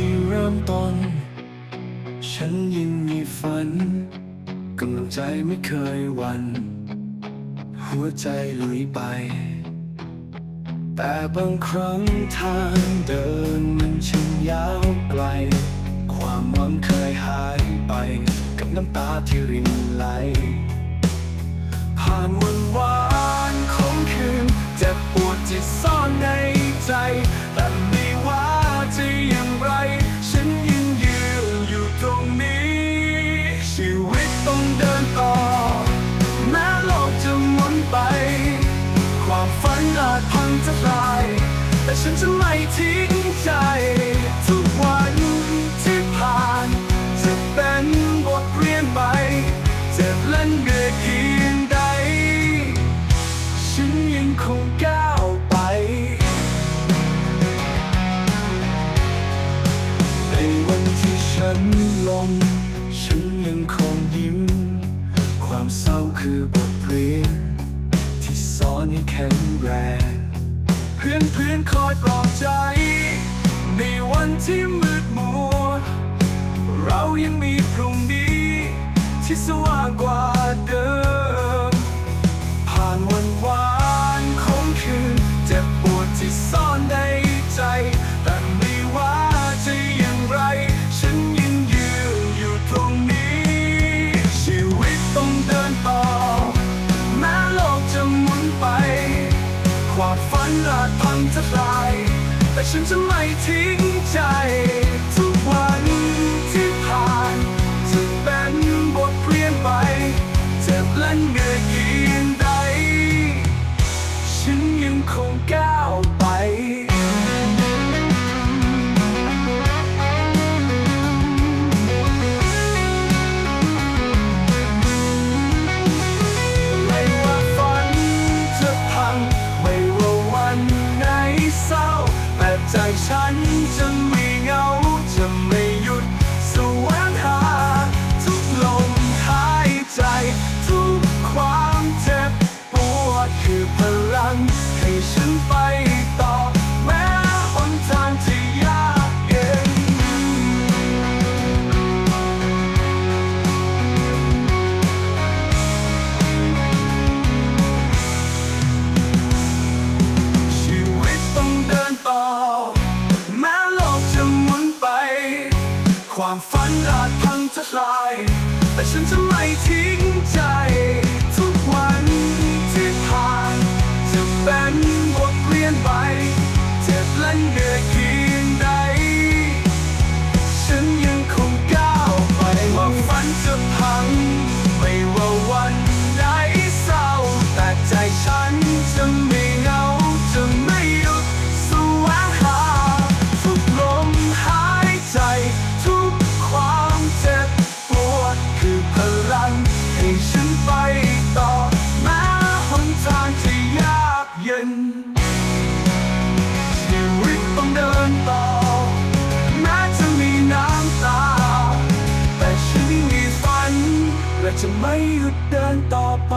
ที่เริ่มต้น ฉันยังมีฝันกำลังใจไม่เคยวัน หัวใจลุยไป แต่บางครั้งทางเดินมันช่างยาวไกล ความหวังเคยหายไป กับน้ำตาที่รินไหล ผ่านวันวา จะไม่ทิ้งใจ ทุกวันที่ผ่าน จะเป็นบทเรียนใหม่เจ็บและเหนื่อยเพียงใด ฉันยังคงก้าวไป ในวันที่ฉันลงฉันยังคงยิ้ม ความเศร้าคือบทเรียนที่สอนให้แข็งแรง พื่อนเพื่อนคอยปลอบใจ ในวันที่มืดมัว เรายังมีพรุ่งนี้ที่สว่างกว่า อาจพังทลาย แต่ฉันจะไม่ทิ้งใจ ทุกวันที่ผ่านจะเป็นบทเรียนไปเจ็บและเหนื่อย ฉัน แต่ฉันจะไม่ทิ้งใจ ทุกวันที่ผ่าน จะเป็นบทเรียนไป เจ็บและเหนื่อย จะไม่หยุดเดินต่อไป